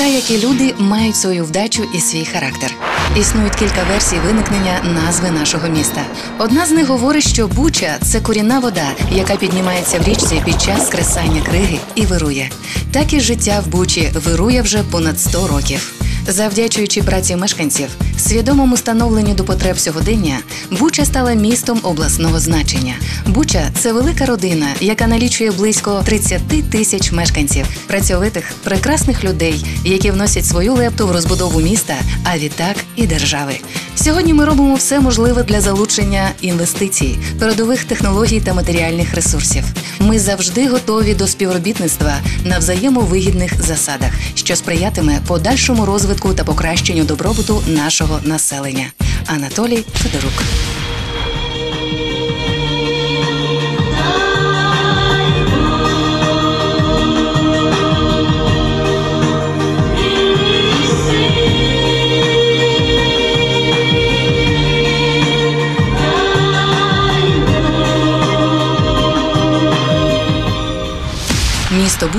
як і люди, мають свою вдачу і свій характер. Існують кілька версій виникнення назви нашого міста. Одна з них говорить, що Буча це корінна вода, яка піднімається в річці під час кресання криги і вирує. Так і життя в Бучі вирує вже понад 100 років. Завдячуючи праці мешканців, свідомому становленню до потреб сьогодення, Буча стала містом обласного значення. Буча це велика родина, яка налічує близько 30 тисяч мешканців, працьовитих, прекрасних людей, які вносять свою лепту в розбудову міста, а відтак і держави. Сьогодні ми робимо все можливе для залучення інвестицій, передових технологій та матеріальних ресурсів. Ми завжди готові до співробітництва на взаємовигідних засадах, що сприятиме подальшому розвитку та покращенню добробуту нашого населення. Анатолій Федорук.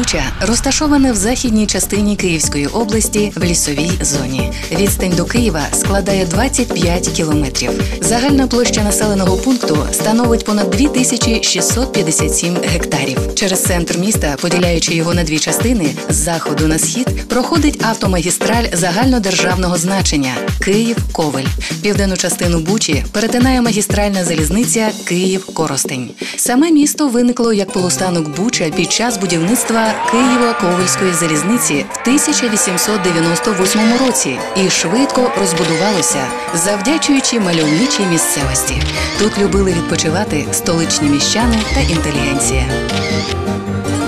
Буча розташоване в західній частині Київської області в лісовій зоні. Відстань до Києва складає 25 кілометрів. Загальна площа населеного пункту становить понад 2657 гектарів. Через центр міста, поділяючи його на дві частини, з заходу на схід проходить автомагістраль загальнодержавного значення Київ-Ковель. Південну частину Бучі перетинає магістральна залізниця Київ-Коростень. Саме місто виникло як полустанок Буча під час будівництва Києво-Ковельської залізниці в 1898 році і швидко розбудувалося, завдячуючи мальовничій місцевості. Тут любили відпочивати столичні міщани та інтелігенція.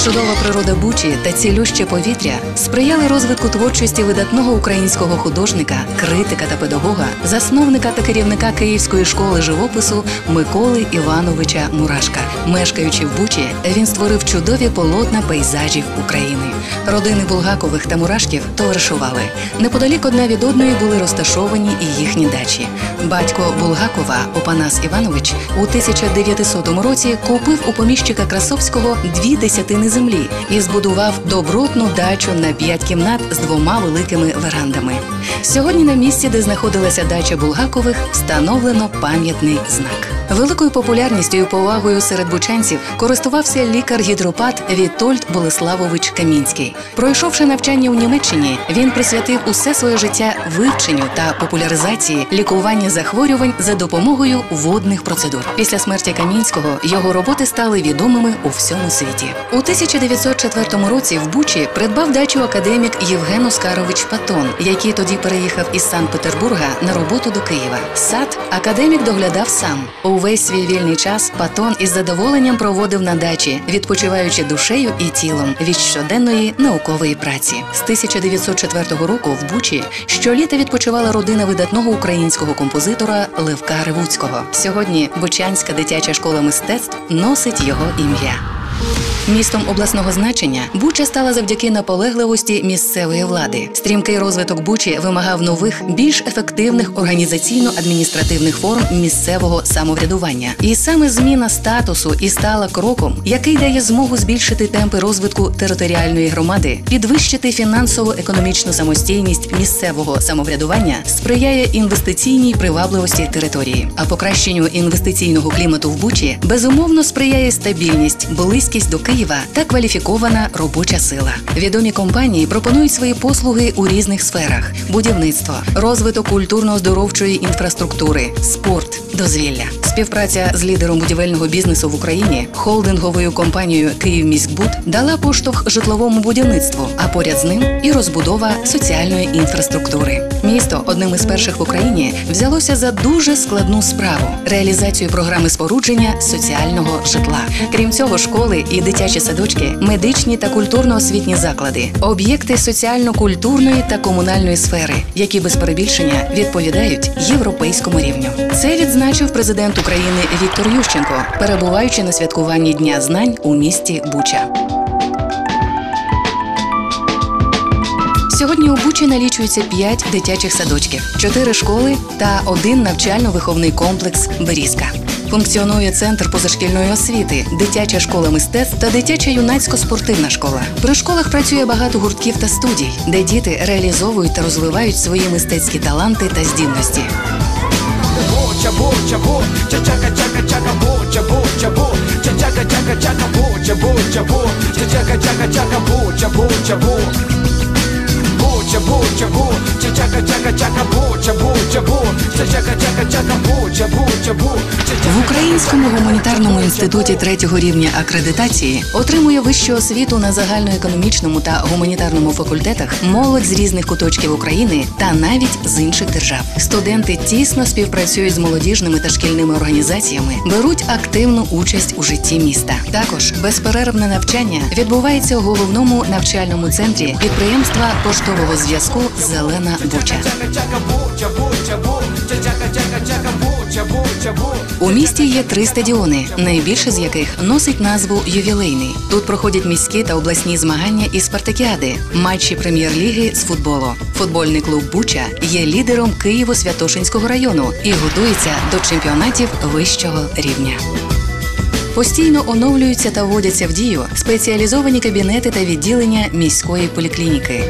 Чудова природа Бучі та цілюще повітря сприяли розвитку творчості видатного українського художника, критика та педагога, засновника та керівника Київської школи живопису Миколи Івановича Мурашка. Мешкаючи в Бучі, він створив чудові полотна пейзажів України. Родини Булгакових та Мурашків товаришували. Неподалік одна від одної були розташовані і їхні дачі. Батько Булгакова Опанас Іванович у 1900 році купив у поміщика Красовського дві десятини землі і збудував добротну дачу на п'ять кімнат з двома великими верандами. Сьогодні на місці, де знаходилася дача Булгакових, встановлено пам'ятний знак. Великою популярністю і повагою серед бучанців користувався лікар-гідропат Вітольд Болеславович Камінський. Пройшовши навчання у Німеччині, він присвятив усе своє життя вивченню та популяризації лікування захворювань за допомогою водних процедур. Після смерті Камінського його роботи стали відомими у всьому світі. У 1904 році в Бучі придбав дачу академік Євген Оскарович Патон, який тоді переїхав із Санкт-Петербурга на роботу до Києва. Сад академік доглядав сам. Увесь свій вільний час Патон із задоволенням проводив на дачі, відпочиваючи душею і тілом від щоденної наукової праці. З 1904 року в Бучі щоліта відпочивала родина видатного українського композитора Левка Ревуцького. Сьогодні Бучанська дитяча школа мистецтв носить його ім'я. Містом обласного значення Буча стала завдяки наполегливості місцевої влади. Стрімкий розвиток Бучі вимагав нових, більш ефективних організаційно-адміністративних форм місцевого самоврядування. І саме зміна статусу і стала кроком, який дає змогу збільшити темпи розвитку територіальної громади, підвищити фінансово-економічну самостійність місцевого самоврядування, сприяє інвестиційній привабливості території. А покращенню інвестиційного клімату в Бучі безумовно сприяє стабільність, близькість до Києва та кваліфікована робоча сила. Відомі компанії пропонують свої послуги у різних сферах: будівництво, розвиток культурно-здоровчої інфраструктури, спорт, дозвілля, співпраця з лідером будівельного бізнесу в Україні, холдинговою компанією «Київміськбуд» дала поштовх житловому будівництву, а поряд з ним і розбудова соціальної інфраструктури. Місто одним із перших в Україні взялося за дуже складну справу реалізацію програми спорудження соціального житла. Крім цього, школи і дитячі садочки, медичні та культурно-освітні заклади, об'єкти соціально-культурної та комунальної сфери, які без перебільшення відповідають європейському рівню. Це відзначив президент України Віктор Ющенко, перебуваючи на святкуванні Дня знань у місті Буча. Сьогодні у Бучі налічується 5 дитячих садочків, 4 школи та один навчально-виховний комплекс Берізка. Функціонує центр позашкільної освіти, дитяча школа мистецтв та дитяча юнацько-спортивна школа. При школах працює багато гуртків та студій, де діти реалізовують та розвивають свої мистецькі таланти та здібності. Боча, боча, бо, чака, чака, чака, боча, боча, бо, чака, чака, чака, боча, боча, бо, чака, чака, чака, боча, боча, бо. Боча, боча, бо, чака, чака, чака, боча, боча, бо, чака, чака, чака, боча, боча, бо. В Українському гуманітарному інституті третього рівня акредитації отримує вищу освіту на загальноекономічному та гуманітарному факультетах молодь з різних куточків України та навіть з інших держав. Студенти тісно співпрацюють з молодіжними та шкільними організаціями, беруть активну участь у житті міста. Також безперервне навчання відбувається у головному навчальному центрі підприємства поштового зв'язку Зелена Буча. У місті є три стадіони, найбільше з яких носить назву Ювілейний. Тут проходять міські та обласні змагання і спартакіади, матчі прем'єр-ліги з футболу. Футбольний клуб Буча є лідером Києво-Святошинського району і готується до чемпіонатів вищого рівня. Постійно оновлюються та вводяться в дію спеціалізовані кабінети та відділення міської поліклініки.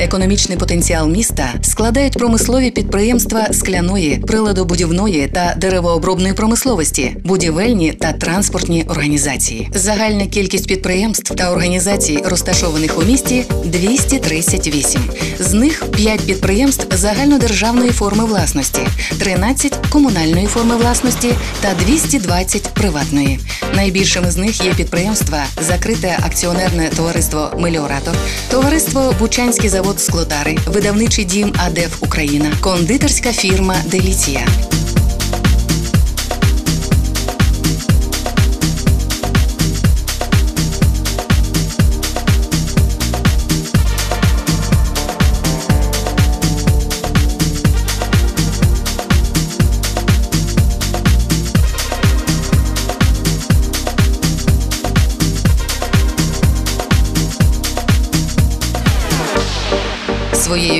Економічний потенціал міста складають промислові підприємства скляної, приладобудівної та деревообробної промисловості, будівельні та транспортні організації. Загальна кількість підприємств та організацій, розташованих у місті, 238. З них 5 підприємств загальнодержавної форми власності, 13 комунальної форми власності та 220 приватної. Найбільшими з них є підприємства Закрите акціонерне товариство Меліоратор, товариство Бучанський завод Склотари, видавничий дім АДЕФ Україна, кондитерська фірма Деліція.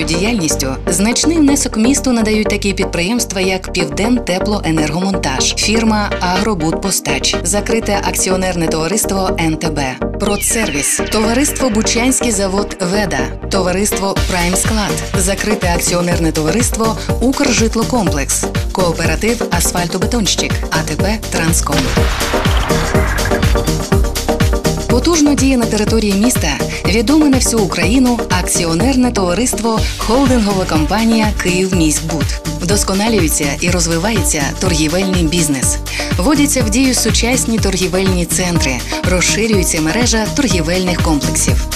Діяльністю. Значний внесок місту надають такі підприємства, як Півден Теплоенергомонтаж, фірма Агробудпостач, закрите акціонерне товариство НТБ, Продсервіс, товариство Бучанський завод Веда, товариство Прайм Склад, закрите акціонерне товариство Укржитлокомплекс, кооператив Асфальтобетонщик, АТП Транском. Потужно діє на території міста відоме на всю Україну акціонерне товариство Холдингова компанія Київміськбуд. Вдосконалюється і розвивається торгівельний бізнес. Вводяться в дію сучасні торгівельні центри, розширюється мережа торгівельних комплексів.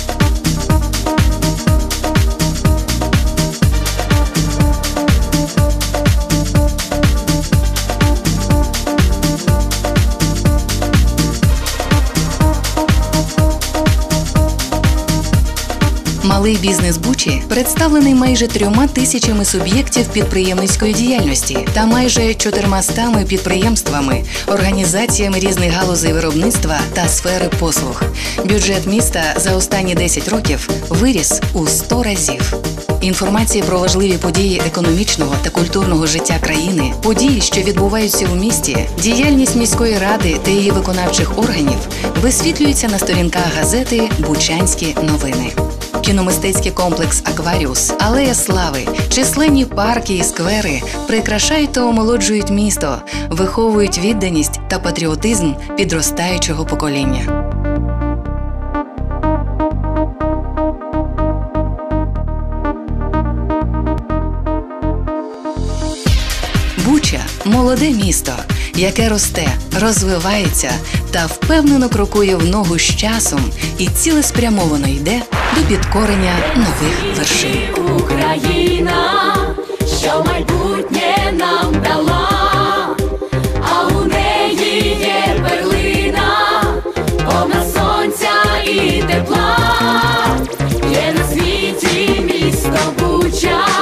Малий бізнес Бучі представлений майже трьома тисячами суб'єктів підприємницької діяльності та майже чотирмастами підприємствами, організаціями різних галузей виробництва та сфери послуг. Бюджет міста за останні 10 років виріс у 100 разів. Інформація про важливі події економічного та культурного життя країни, події, що відбуваються у місті, діяльність міської ради та її виконавчих органів висвітлюється на сторінках газети Бучанські новини. Кіномистецький комплекс Акваріус, Алея Слави, численні парки і сквери прикрашають та омолоджують місто, виховують відданість та патріотизм підростаючого покоління. Буча молоде місто, яке росте, розвивається та впевнено крокує в ногу з часом і цілеспрямовано йде до підкорення нових вершин. Україна, що майбутнє нам дала, а у неї є перлина, повна сонця і тепла, є на світі місто Буча.